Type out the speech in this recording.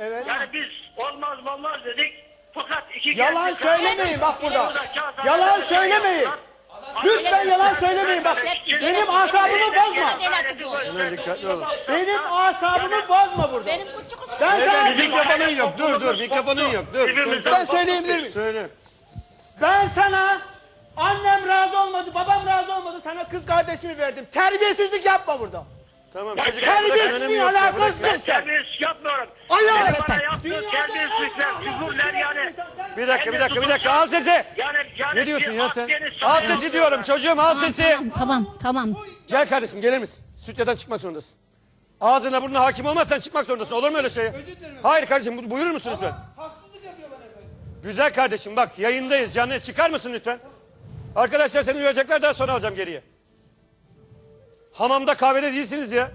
Evet. Yani biz olmaz olmaz dedik. Fakat iki Yalan genç- söylemeyin bak burada. Yalan söylemeyin. Lütfen yalan söylemeyin bak. Benim asabımı bozma. Hemen dikkatli olun. Benim asabımı bozma burada. Benim küçük Ben sana, mikrofonun yok. Dur dur mikrofonun yok. Dur. Ben söyleyebilir miyim? Söyle. Ben sana annem razı olmadı, babam razı olmadı. Sana kız kardeşimi verdim. Terbiyesizlik yapma burada. Tamam önemi Terbiyesizliğin alakası yok sen. Terbiyesiz yapmıyorum. Ayağa Bana yaptığı terbiyesizlikler, küfürler yani. Bir dakika bir dakika bir dakika al sesi. Yani, yani Ne diyorsun ya sen? Al sesi diyorum çocuğum al sesi. Tamam tamam tamam. Gel kardeşim gelir misin? Stüdyodan çıkmak zorundasın. Ağzına burnuna hakim olmazsan çıkmak zorundasın. Olur mu öyle şey? Hayır kardeşim bu- buyurur musun lütfen? Haksızlık yapıyor bana efendim. Güzel kardeşim bak yayındayız canlı çıkar mısın lütfen? Arkadaşlar seni uyaracaklar daha sonra alacağım geriye. Hamamda kahvede değilsiniz ya.